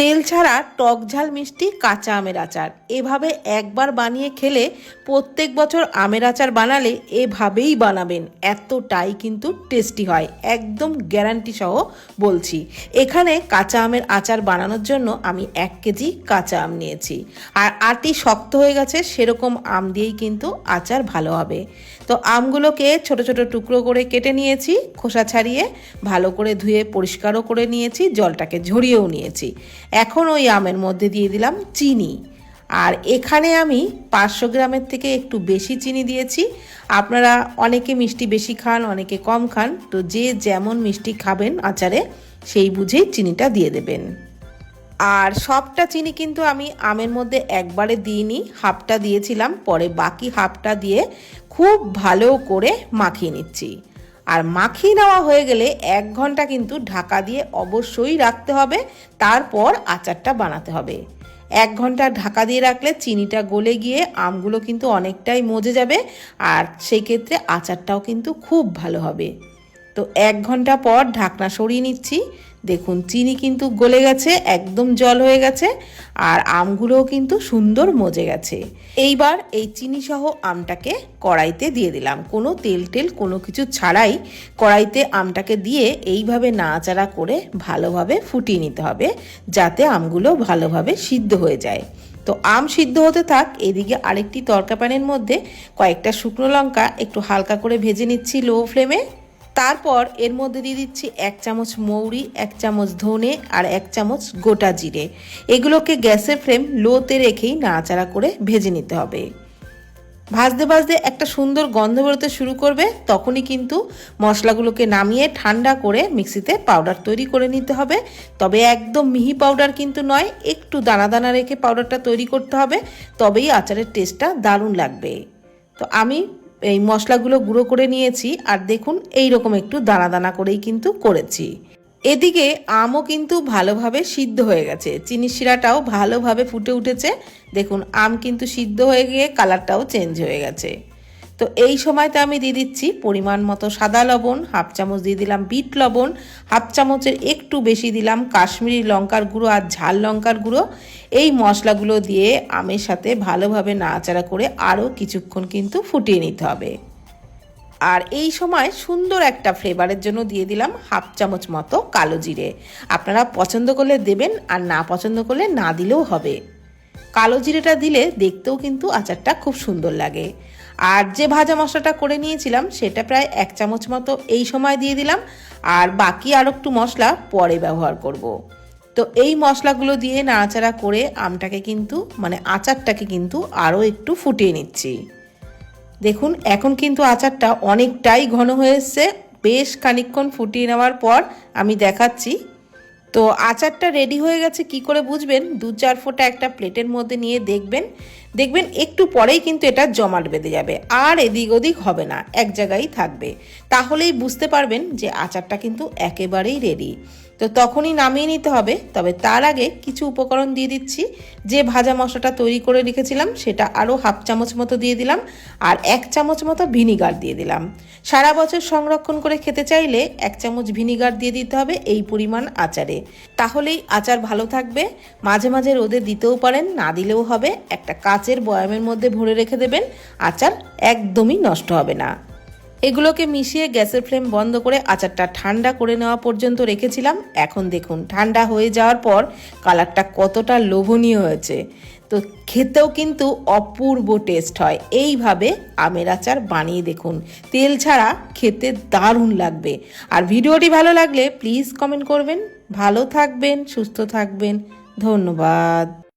তেল ছাড়া টক ঝাল মিষ্টি কাঁচা আমের আচার। এভাবে একবার বানিয়ে খেলে প্রত্যেক বছর আমের আচার বানালে এভাবেই বানাবেন। এতটাই কিন্তু টেস্টি হয়। একদম গ্যারান্টি সহ বলছি। এখানে কাঁচা আমের আচার বানানোর জন্য আমি এক কেজি কাঁচা আম নিয়েছি। আর আটি শক্ত হয়ে গেছে, সেরকম আম দিয়েই কিন্তু আচার ভালো হবে। তো আমগুলোকে ছোট ছোট টুকরো করে কেটে নিয়েছি, খোসা ছাড়িয়ে ভালো করে ধুয়ে পরিষ্কারও করে নিয়েছি, জলটাকে ঝরিয়েও নিয়েছি। এখন ওই আমের মধ্যে দিয়ে দিলাম চিনি। আর এখানে আমি পাঁচশো গ্রামের থেকে একটু বেশি চিনি দিয়েছি। আপনারা অনেকে মিষ্টি বেশি খান, অনেকে কম খান। তো যে যেমন মিষ্টি খাবেন আচারে, সেই বুঝেই চিনিটা দিয়ে দেবেন। আর সবটা চিনি কিন্তু আমি আমের মধ্যে একবারে দিইনি, হাফটা দিয়েছিলাম। পরে বাকি হাফটা দিয়ে খুব ভালো করে মাখিয়ে নিচ্ছি। আর মাখিয়ে নেওয়া হয়ে গেলে এক ঘণ্টা কিন্তু ঢাকা দিয়ে অবশ্যই রাখতে হবে। তারপর আচারটা বানাতে হবে। এক ঘণ্টা ঢাকা দিয়ে রাখলে চিনিটা গলে গিয়ে আমগুলো কিন্তু অনেকটাই মজে যাবে। আর সেই ক্ষেত্রে আচারটাও কিন্তু খুব ভালো হবে। তো এক ঘণ্টা পর ঢাকনা সরিয়ে নিচ্ছি। দেখুন, চিনি কিন্তু গলে গেছে, একদম জল হয়ে গেছে, আর আমগুলোও কিন্তু সুন্দর মজে গেছে। এইবার এই চিনি সহ আমটাকে কড়াইতে দিয়ে দিলাম। কোনো তেল টেল কোনো কিছু ছাড়াই কড়াইতে আমটাকে দিয়ে এইভাবে নাড়াচাড়া করে ভালোভাবে ফুটিয়ে নিতে হবে, যাতে আমগুলো ভালোভাবে সিদ্ধ হয়ে যায়। তো আম সিদ্ধ হতে থাক, এদিকে আরেকটি তরকা প্যানের মধ্যে কয়েকটা শুকনো লঙ্কা একটু হালকা করে ভেজে নিচ্ছি লো ফ্লেমে। তারপর এর মধ্যে দিয়ে দিচ্ছি এক চামচ মৌরি, এক চামচ ধনে আর এক চামচ গোটা জিরে। এগুলোকে গ্যাসের ফ্লেম লোতে রেখেই নাড়াচাড়া করে ভেজে নিতে হবে। ভাজতে ভাজতে একটা সুন্দর গন্ধ বেরোতে শুরু করবে, তখনই কিন্তু মশলাগুলোকে নামিয়ে ঠান্ডা করে মিক্সিতে পাউডার তৈরি করে নিতে হবে। তবে একদম মিহি পাউডার কিন্তু নয়, একটু দানা দানা রেখে পাউডারটা তৈরি করতে হবে, তবেই আচারের টেস্টটা দারুণ লাগবে। তো আমি এই মশলাগুলো গুঁড়ো করে নিয়েছি আর দেখুন এই রকম একটু দানা দানা করেই কিন্তু করেছি। এদিকে আমও কিন্তু ভালোভাবে সিদ্ধ হয়ে গেছে। চিনি শিরাটাও ভালোভাবে ফুটে উঠেছে। দেখুন আম কিন্তু সিদ্ধ হয়ে গিয়ে কালারটাও চেঞ্জ হয়ে গেছে। তো এই সময়তে আমি দিয়ে দিচ্ছি পরিমাণ মতো সাদা লবণ, হাফ চামচ দিয়ে দিলাম বিট লবণ, হাফ চামচের একটু বেশি দিলাম কাশ্মীরি লঙ্কার গুঁড়ো আর ঝাল লঙ্কার গুঁড়ো। এই মশলাগুলো দিয়ে আমের সাথে ভালোভাবে নাড়াচাড়া করে আরও কিছুক্ষণ কিন্তু ফুটিয়ে নিতে হবে। আর এই সময় সুন্দর একটা ফ্লেভারের জন্য দিয়ে দিলাম হাফ চামচ মতো কালো জিরে। আপনারা পছন্দ করলে দেবেন আর না পছন্দ করলে না দিলেও হবে। কালো জিরেটা দিলে দেখতেও কিন্তু আচারটা খুব সুন্দর লাগে। আর যে ভাজা মশলাটা করে নিয়েছিলাম, সেটা প্রায় এক চামচ মতো এই সময় দিয়ে দিলাম। আর বাকি আর একটু মশলা পরে ব্যবহার করব। তো এই মশলাগুলো দিয়ে নাড়াচাড়া করে আমটাকে কিন্তু মানে আচারটাকে কিন্তু আরও একটু ফুটিয়ে নিচ্ছি। দেখুন, এখন কিন্তু আচারটা অনেকটাই ঘন হয়ে এসছে। বেশ খানিকক্ষণ ফুটিয়ে নেওয়ার পর আমি দেখাচ্ছি তো আচারটা রেডি হয়ে গেছে, কি করে বুঝবেন? দু চার ফোঁটা একটা প্লেটের মধ্যে নিয়ে দেখবেন। দেখবেন একটু পরেই কিন্তু এটা জমাট বেঁধে যাবে। আর এদিক ওদিক হবে না, এক জায়গায় থাকবে। তাহলেই বুঝতে পারবেন যে আচারটা কিন্তু একেবারেই রেডি তো তখনই নামিয়ে নিতে হবে। তবে তার আগে কিছু উপকরণ দিয়ে দিচ্ছি। যে ভাজা মশলাটা তৈরি করে রেখেছিলাম, সেটা আরও হাফ চামচ মতো দিয়ে দিলাম আর এক চামচ মতো ভিনিগার দিয়ে দিলাম। সারা বছর সংরক্ষণ করে খেতে চাইলে এক চামচ ভিনিগার দিয়ে দিতে হবে এই পরিমাণ আচারে। তাহলেই আচার ভালো থাকবে। মাঝে মাঝে রোদে দিতেও পারেন, না দিলেও হবে। একটা কাচের বয়ামের মধ্যে ভরে রেখে দেবেন। আচার একদমই নষ্ট হবে না। এগুলোকে মিশিয়ে গ্যাসের ফ্লেম বন্ধ করে আচারটা ঠান্ডা করে নেওয়া পর্যন্ত রেখেছিলাম। এখন দেখুন, ঠান্ডা হয়ে যাওয়ার পর কালারটা কতটা লোভনীয় হয়েছে। তো খেতেও কিন্তু অপূর্ব টেস্ট হয়। এইভাবে আমের আচার বানিয়ে দেখুন। তেল ছাড়া খেতে দারুণ লাগবে। আর ভিডিওটি ভালো লাগলে প্লিজ কমেন্ট করবেন। ভালো থাকবেন, সুস্থ থাকবেন। ধন্যবাদ।